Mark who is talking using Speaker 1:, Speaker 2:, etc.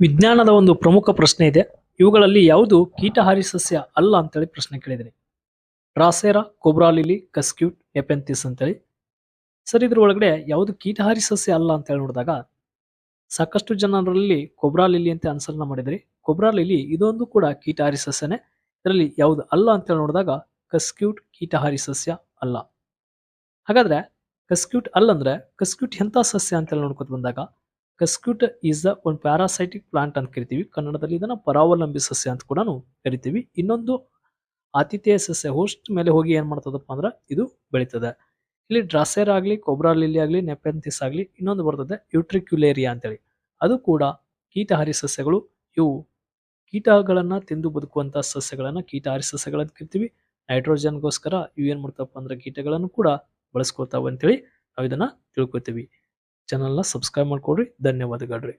Speaker 1: ವಿಜ್ಞಾನದ ಒಂದು ಪ್ರಮುಖ ಪ್ರಶ್ನೆ ಇದೆ. ಇವುಗಳಲ್ಲಿ ಯಾವುದು ಕೀಟಹಾರಿ ಸಸ್ಯ ಅಲ್ಲ ಅಂತೇಳಿ ಪ್ರಶ್ನೆ ಕೇಳಿದ್ರಿ ರಾಸೇರಾ ಕೊಬ್ರಾಲಿಲಿ ಕಸ್ಕ್ಯೂಟ್ ಎಪೆಂಥಿಸ್ ಅಂತೇಳಿ. ಸರ್ ಇದ್ರ ಒಳಗಡೆ ಯಾವುದು ಕೀಟಹಾರಿ ಸಸ್ಯ ಅಲ್ಲ ಅಂತೇಳಿ ನೋಡಿದಾಗ ಸಾಕಷ್ಟು ಜನರಲ್ಲಿ ಕೊಬ್ರಾ ಲಿಲಿ ಅಂತ ಅನ್ಸರ್ನ ಮಾಡಿದ್ರಿ. ಕೊಬ್ರಾ ಲಿಲಿ ಇದೊಂದು ಕೂಡ ಕೀಟಹಾರಿ ಸಸ್ಯನೇ. ಇದರಲ್ಲಿ ಯಾವುದು ಅಲ್ಲ ಅಂತೇಳಿ ನೋಡಿದಾಗ ಕಸ್ಕ್ಯೂಟ್ ಕೀಟಹಾರಿ ಸಸ್ಯ ಅಲ್ಲ. ಹಾಗಾದ್ರೆ ಕಸ್ಕ್ಯೂಟ್ ಅಲ್ಲಂದ್ರೆ ಕಸ್ಕ್ಯೂಟ್ ಎಂಥ ಸಸ್ಯ ಅಂತೇಳಿ ನೋಡ್ಕೊತ ಬಂದಾಗ ಕಸ್ಕ್ಯೂಟ್ ಈಸ್ ದ ಒಂದು ಪ್ಯಾರಾಸೈಟಿಕ್ ಪ್ಲಾಂಟ್ ಅಂತ ಕರಿತೀವಿ. ಕನ್ನಡದಲ್ಲಿ ಇದನ್ನು ಪರಾವಲಂಬಿ ಸಸ್ಯ ಅಂತ ಕೂಡ ಕರಿತೀವಿ. ಇನ್ನೊಂದು ಆತಿಥೇಯ ಸಸ್ಯ ಹೋಸ್ಟ್ ಮೇಲೆ ಹೋಗಿ ಏನು ಮಾಡ್ತದಪ್ಪ ಅಂದ್ರೆ ಇದು ಬೆಳೀತದೆ. ಇಲ್ಲಿ ಡ್ರಾಸೇರ್ ಆಗಲಿ, ಕೊಬ್ರಾ ಲಿಲಿ ಆಗಲಿ, ನೆಪೆಂಥಿಸ್ ಆಗಲಿ ಇನ್ನೊಂದು ಬರ್ತದೆ ಯುಟ್ರಿಕ್ಯುಲೇರಿಯಾ ಅಂತೇಳಿ. ಅದು ಕೂಡ ಕೀಟಹಾರಿ ಸಸ್ಯಗಳು. ಇವು ಕೀಟಗಳನ್ನು ತಿಂದು ಬದುಕುವಂಥ ಸಸ್ಯಗಳನ್ನು ಕೀಟಹಾರಿ ಸಸ್ಯಗಳಂತ ಕರಿತೀವಿ. ನೈಟ್ರೋಜನ್ಗೋಸ್ಕರ ಇವು ಏನು ಮಾಡ್ತಪ್ಪ ಅಂದ್ರೆ ಕೀಟಗಳನ್ನು ಕೂಡ ಬಳಸ್ಕೊತಾವ ಅಂತೇಳಿ ನಾವು ಇದನ್ನು ತಿಳ್ಕೊತೀವಿ. ಚಾನಲ್ನ ಸಬ್ಸ್ಕ್ರೈಬ್ ಮಾಡ್ಕೊಡ್ರಿ ಧನ್ಯವಾದಗಳ್ರಿ.